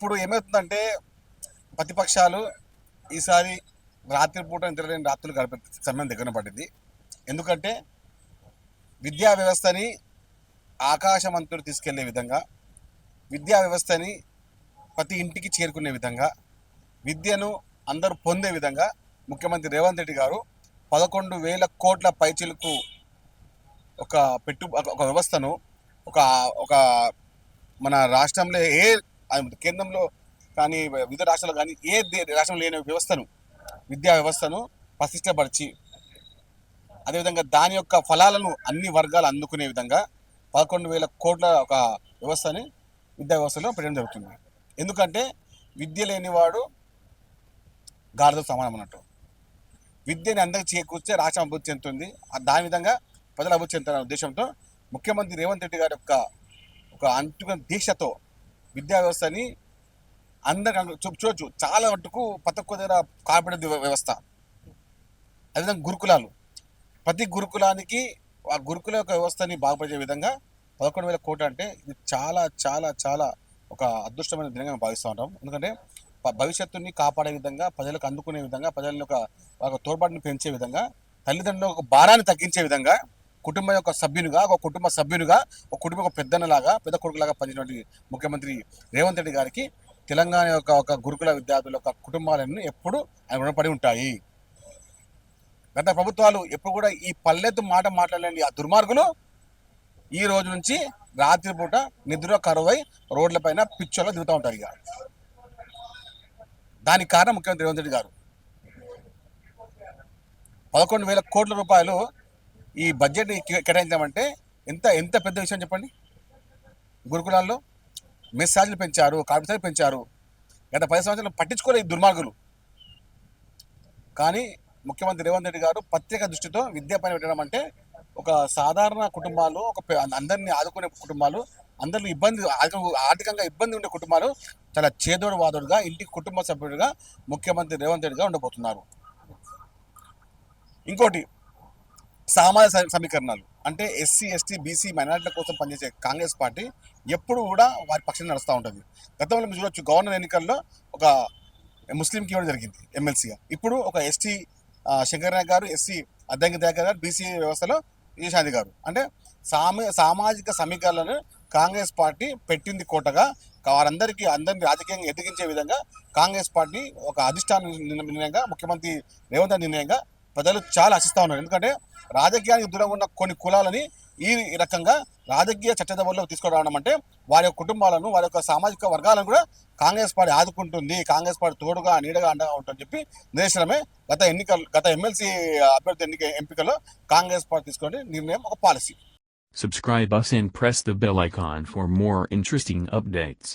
ఇప్పుడు ఏమవుతుందంటే ప్రతిపక్షాలు ఈసారి రాత్రిపూట నిద్రలేని రాత్రులు గడిపే సమయం దగ్గర పడింది. ఎందుకంటే విద్యా వ్యవస్థని ఆకాశమంతుడు తీసుకెళ్ళే విధంగా విద్యా వ్యవస్థని ప్రతి ఇంటికి చేరుకునే విధంగా విద్యను అందరూ పొందే విధంగా ముఖ్యమంత్రి రేవంత్ రెడ్డి గారు పదకొండు వేల కోట్ల పైచిలకు ఒక పెట్టు ఒక- వ్యవస్థను ఒక ఒక మన రాష్ట్రంలో ఏ కేంద్రంలో కానీ వివిధ రాష్ట్రాలు కానీ ఏ దే- రాష్ట్రంలో లేని వ్యవస్థను విద్యా వ్యవస్థను ప్రతిష్టపరిచి అదేవిధంగా దాని యొక్క ఫలాలను అన్ని వర్గాలు అందుకునే విధంగా పదకొండు వేల కోట్ల ఒక వ్యవస్థని విద్యా వ్యవస్థలో పెట్టడం జరుగుతుంది. ఎందుకంటే విద్య లేనివాడు గాడితో సమానం అన్నట్టు. విద్యని అందరికి చేకూర్చే రాష్ట్రం అభివృద్ధి చెందుతుంది దాని విధంగా ప్రజలు అభివృద్ధి చెందుతున్న ఉద్దేశంతో ముఖ్యమంత్రి రేవంత్ రెడ్డి గారి యొక్క ఒక అంటున్న దీక్షతో విద్యా వ్యవస్థని అందరికి చెప్పుకోవచ్చు చూడొచ్చు. చాలా మటుకు ప్రతి దగ్గర కార్పొరేట్ వ్యవస్థ. అదేవిధంగా గురుకులాలు. ప్రతి గురుకులానికి ఆ గురుకుల యొక్క వ్యవస్థని బాగుపరిచే విధంగా పదకొండు వేల కోట్లు అంటే ఇది చాలా చాలా చాలా ఒక అదృష్టమైన దినంగా మేము భావిస్తూ ఉంటాం. ఎందుకంటే భవిష్యత్తుని కాపాడే విధంగా ప్రజలకు అందుకునే విధంగా ప్రజల యొక్క ఒక తోడ్పాటుని పెంచే విధంగా తల్లిదండ్రుల ఒక భారాన్ని తగ్గించే విధంగా కుటుంబం యొక్క సభ్యునిగా ఒక కుటుంబ సభ్యునిగా ఒక కుటుంబ పెద్దనలాగా పెద్దన్నలాగా పెద్ద కొడుకులాగా పనిచేసినటువంటి ముఖ్యమంత్రి రేవంత్ రెడ్డి గారికి తెలంగాణ యొక్క ఒక గురుకుల విద్యార్థుల యొక్క కుటుంబాలన్నీ ఎప్పుడు ఆయన రుణపడి ఉంటాయి. గత ప్రభుత్వాలు ఎప్పుడు కూడా ఈ పల్లెత్తు మాట మాట్లాడలేని ఆ దుర్మార్గులు ఈ రోజు నుంచి రాత్రిపూట నిద్ర కరువై రోడ్లపైన పిచ్చోలో దిగుతూ ఉంటారు ఇక. దానికి కారణం ముఖ్యమంత్రి రేవంత్ రెడ్డి గారు. పదకొండు వేల కోట్ల రూపాయలు ఈ బడ్జెట్ కేటాయించామంటే ఎంత ఎంత పెద్ద విషయం చెప్పండి? గురుకులాల్లో మెస్ ఛార్జీలు పెంచారు కార్పొరేషన్ పెంచారు. గత పది సంవత్సరాలు పట్టించుకోలేదు దుర్మార్గులు. కానీ ముఖ్యమంత్రి రేవంత్ రెడ్డి గారు ప్రత్యేక దృష్టితో విద్య పైన పెట్టడం అంటే ఒక సాధారణ కుటుంబాలు ఒక అందరినీ ఆదుకునే కుటుంబాలు అందరినీ ఇబ్బంది ఆర్థికంగా ఇబ్బంది ఉండే కుటుంబాలు చాలా చేదోడు వాదోడుగా ఇంటికి కుటుంబ సభ్యుడిగా ముఖ్యమంత్రి రేవంత్ రెడ్డిగా ఉండబోతున్నారు. ఇంకోటి సామాజిక సమీకరణాలు. అంటే ఎస్సీ ఎస్టీ బీసీ మైనారిటీల కోసం పనిచేసే కాంగ్రెస్ పార్టీ ఎప్పుడు కూడా వారి పక్షం నడుస్తూ ఉంటుంది. గతంలో మీరు చూడొచ్చు గవర్నర్ ఎన్నికల్లో ఒక ముస్లింకి ఇవ్వడం జరిగింది ఎమ్మెల్సీగా. ఇప్పుడు ఒక ఎస్టీ శంకరనాయక్ గారు ఎస్సీ అద్దంకి దయాకర్ గారు బీసీ వ్యవస్థలో ఈశాంతి గారు. అంటే సామ సామాజిక సమీకరణలను కాంగ్రెస్ పార్టీ పెట్టింది కోటగా వారందరికీ అందరినీ రాజకీయంగా ఎదిగించే విధంగా కాంగ్రెస్ పార్టీ ఒక అధిష్టాన నిర్ణయంగా ముఖ్యమంత్రి రేవంత్ నిర్ణయంగా ప్రజలు చాలా ఆశిస్తూ ఉన్నారు. ఎందుకంటే రాజకీయానికి దూరంగా ఉన్న కొన్ని కులాలని ఈ రకంగా రాజకీయ చట్టసభల్లో తీసుకురావడం అంటే వారి యొక్క కుటుంబాలను వారి యొక్క సామాజిక వర్గాలను కూడా కాంగ్రెస్ పార్టీ ఆదుకుంటుంది. కాంగ్రెస్ పార్టీ తోడుగా నీడగా అండగా ఉంటుందని చెప్పి నిదర్శనమే గత ఎన్నికలు గత ఎమ్మెల్సీ అభ్యర్థి ఎన్నిక ఎంపికలో కాంగ్రెస్ పార్టీ తీసుకునే నిర్ణయం ఒక policy. Subscribe us and press the bell icon for more interesting updates.